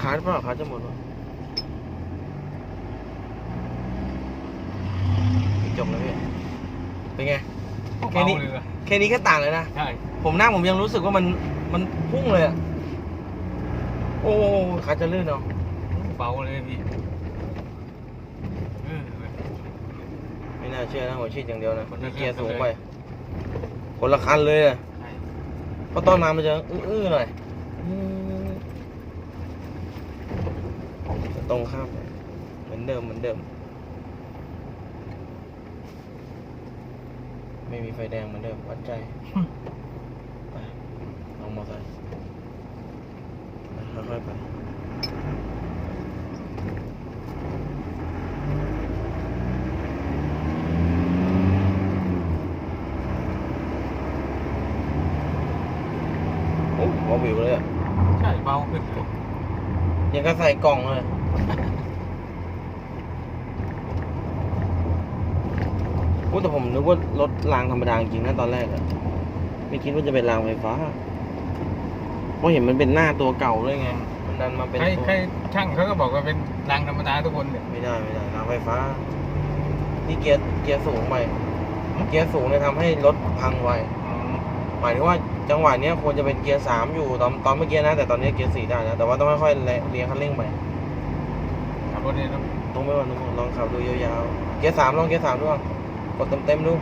คาร์ดเปล่าคาร์ดจะหมดวะจบแล้วพี่เป็นไง แค่นี้ เบาเลยอะแค่นี้ก็ต่างเลยนะ ใช่ผมนั่งผมยังรู้สึกว่ามันมันพุ่งเลยอะโอ้ขาจะลื่นเนาะเบาเลยพี่เออไม่น่าเชื่อนะหัวชีดอย่างเดียวนะคนละนี่เกียร์เครื่สูองงเลยไปคนละคันเลยอะใช่เพราะตอนมามันจะอื้อๆหน่อย อืมจะ ตรงข้ามไปเหมือนเดิมเหมือนเดิม ไม่มีไฟแดงเหมือนเดิมวัดใจไปลองมอเตอร์ไซค์ไปค่อยๆไปโอ้วาวิวเลยอะ ใช่เบาขึ้นเลยยังก็ใส่กล่องเลย โอ้แต่ผมนึกว่ารถรางธรรมดาจริงนะตอนแรกอะไม่คิดว่าจะเป็นรางไฟฟ้า เพราะเห็นมันเป็นหน้าตัวเก่าเลยไง มันดันมาเป็นใครตัวใครช่างเขาก็บอกว่าเป็นรางธรรมดาทุกคนเนี่ย ไม่ได้ไม่ได้รางไฟฟ้านี่เกียร์เกียร์สูงไปเกียร์สูงเนี่ยทำให้รถพังไวหมายถึงว่าจังหวะเนี้ยควรจะเป็นเกียร์สามอยู่ตอนตอนเมื่อกี้นะแต่ตอนนี้เกียร์สี่ได้แล้วแต่ว่าต้องค่อยๆเลี้ยงคันเร่งไปขั บรถเนี่ยต้องตรงไปก่อนตรงไปก่อนลองขับดูยาวๆ เกียร์สามลองเกียร์สามดูก่อนกดเต็มๆดู